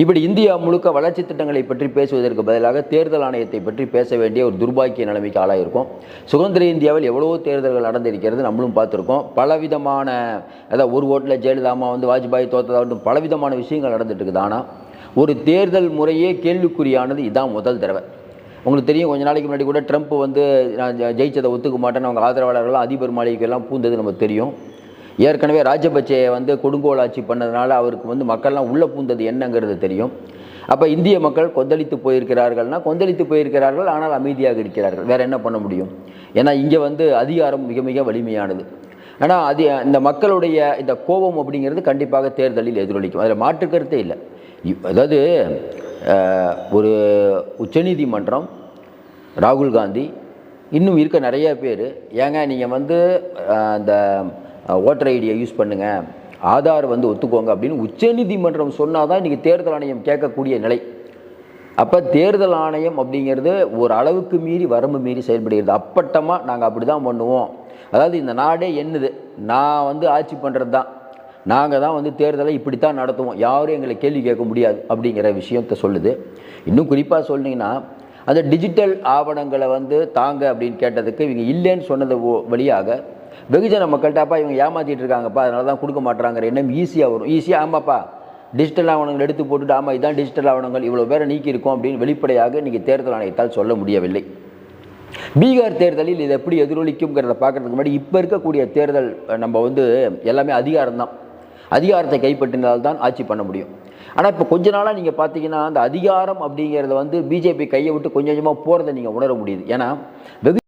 இப்படி இந்தியா முழுக்க வளர்ச்சி திட்டங்களை பற்றி பேசுவதற்கு பதிலாக தேர்தல் ஆணையத்தை பற்றி பேச வேண்டிய ஒரு துர்பாக்கிய நிலைமைக்கு ஆளாயிருக்கும். சுதந்திர இந்தியாவில் எவ்வளவோ தேர்தல்கள் நடந்திருக்கிறது நம்மளும் பார்த்துருக்கோம். பலவிதமான அதாவது ஒரு ஓட்டில் ஜெயலலிதாமா வந்து வாஜ்பாய் தோத்ததாகட்டும் பலவிதமான விஷயங்கள் நடந்துட்டு இருக்குது. ஆனால் ஒரு தேர்தல் முறையே கேள்விக்குறியானது இதான் முதல் தடவை. உங்களுக்கு தெரியும் கொஞ்ச நாளைக்கு முன்னாடி கூட ட்ரம்ப் வந்து நான் ஜெ- ஜெயிச்சதை ஒத்துக்க மாட்டேன்னு அவங்க ஆதரவாளர்கள்லாம் அதிபர் மாளிகைக்கெல்லாம் பூந்தது நமக்கு தெரியும். ஏற்கனவே ராஜபக்சேயை வந்து கொடுங்கோல் ஆட்சி பண்ணதுனால அவருக்கு வந்து மக்கள்லாம் உள்ளே பூந்தது என்னங்கிறது தெரியும். அப்போ இந்திய மக்கள் கொந்தளித்து போயிருக்கிறார்கள்னா கொந்தளித்து போயிருக்கிறார்கள் ஆனால் அமைதியாக இருக்கிறார்கள். வேறு என்ன பண்ண முடியும்? ஏன்னா இங்கே வந்து அதிகாரம் மிக மிக வலிமையானது. ஆனால் அது இந்த மக்களுடைய இந்த கோபம் அப்படிங்கிறது கண்டிப்பாக தேர்தலில் எதிரொலிக்கும். அதில் மாற்று கருத்தே இல்லை. அதாவது ஒரு உச்சநீதிமன்றம் ராகுல் காந்தி இன்னும் இருக்க நிறைய பேர். ஏங்க நீங்கள் வந்து அந்த ஓட்டர் ஐடியை யூஸ் பண்ணுங்கள் ஆதார் வந்து ஒத்துக்கோங்க அப்படின்னு உச்சநீதிமன்றம் சொன்னால் தான் இன்றைக்கி தேர்தல் ஆணையம் கேட்கக்கூடிய நிலை. அப்போ தேர்தல் ஆணையம் அப்படிங்கிறது ஒரு அளவுக்கு மீறி வரம்பு மீறி செயல்படுகிறது. அப்பட்டமாக நாங்கள் அப்படி தான் பண்ணுவோம். அதாவது இந்த நாடே என்னது? நான் வந்து ஆட்சி பண்ணுறது தான் நாங்கள் தான் வந்து தேர்தலை இப்படித்தான் நடத்துவோம். யாரும் எங்களை கேள்வி கேட்க முடியாது அப்படிங்கிற விஷயத்தை சொல்லுது. இன்னும் குறிப்பாக சொன்னீங்கன்னா அந்த டிஜிட்டல் ஆவணங்களை வந்து தாங்க அப்படின்னு கேட்டதுக்கு இவங்க இல்லைன்னு சொன்னது வழியாக வெகுஜன மக்கள்கிட்ட அப்பா இவங்க ஏமாற்றிட்டு இருக்காங்கப்பா அதனால தான் கொடுக்க மாட்றாங்கிற எண்ணம் ஈஸியாக வரும். ஈஸியாக ஆமாப்பா டிஜிட்டல் ஆவணங்கள் எடுத்து போட்டுட்டு ஆமாம் இதான் டிஜிட்டல் ஆவணங்கள் இவ்வளோ பேரை நீக்கியிருக்கோம் அப்படின்னு வெளிப்படையாக இன்றைக்கி தேர்தல் ஆணையத்தால் சொல்ல முடியவில்லை. பீகார் தேர்தலில் இது எப்படி எதிரொலிக்குங்கிறத பார்க்குறதுக்கு முன்னாடி இப்போ இருக்கக்கூடிய தேர்தல் நம்ம வந்து எல்லாமே அதிகாரம்தான். அதிகாரத்தை கைப்பற்றினால்தான் ஆட்சி பண்ண முடியும். ஆனால் இப்போ கொஞ்ச நாளாக நீங்கள் பார்த்தீங்கன்னா அந்த அதிகாரம் அப்படிங்கிறத வந்து பிஜேபி கையை விட்டு கொஞ்சம் கொஞ்சமாக போகிறத நீங்கள் உணர முடியுது. ஏன்னா வெகு